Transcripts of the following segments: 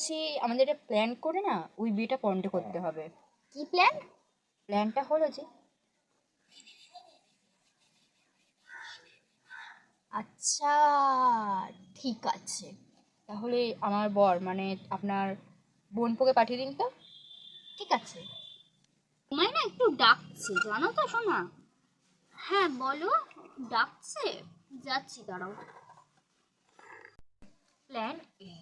বলছি আমাদের একটা প্ল্যান করে না ওই বিয়েটা পন্ড করতে হবে। কি প্ল্যান প্ল্যানটা হলো যে আচ্ছা ঠিক আছে। তাহলে আমার বর মানে আপনার বোনপোকে পাঠিয়ে দিন তো। ঠিক আছে। তোমায় না একটু ডাকছে জানো তো শোনা হ্যাঁ বলো। ডাকছে? যাচ্ছি দাঁড়াও প্ল্যান এ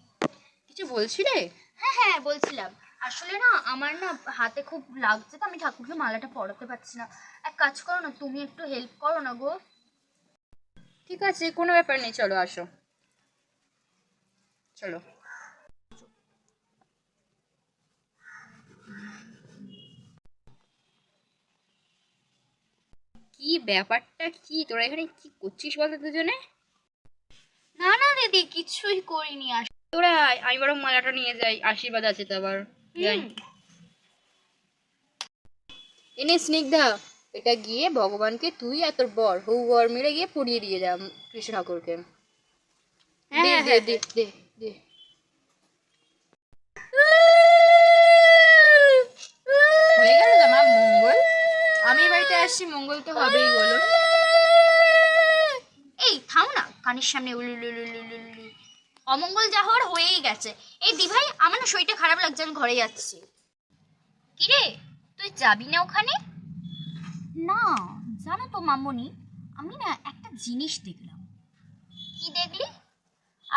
কিছু বলছিলে? হ্যাঁ হ্যাঁ বলছিলাম। আসলে না আমার না হাতে খুব লাগছে তো আমি ঠাকুরকে মালাটা পরাতে পারছি না। এক কাজ করো না তুমি একটু হেল্প করো না গো। ঠিক আছে কোনো ব্যাপার নেই চলো আসো। চলো। কি ব্যাপারটা কি? তোরা এখানে কি করছিস বলতো দুজনে? না না দিদি কিছুই করিনি আস তোরা আমি বরং মালাটা নিয়ে যাই আশীর্বাদ আছে তো আবার। যাই। এনে স্নিগ্ধা এটা গিয়ে ভগবানকে তুই আর তোর বর হৌ বর মিলে গিয়ে পড়িয়ে দিয়ে যা কৃষ্ণ ঠাকুরকে। হ্যাঁ, দে, হ্যাঁ, দে, হ্যাঁ, দে, দে, দে। হয়ে গেল মঙ্গল? আমি বাড়িতে আসছি মঙ্গল তো হবেই বলো এই থাম না কানের সামনে উলু লু লু লু লু লু। অমঙ্গল যা হওয়ার হয়েই গেছে। এই দিভাই আমার না শরীরটা খারাপ লাগছে আমি ঘরে যাচ্ছি। কিরে তুই যাবি না ওখানে? না জানো তো মামনি আমি না একটা জিনিস দেখলাম। কি দেখলি?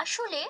আসলে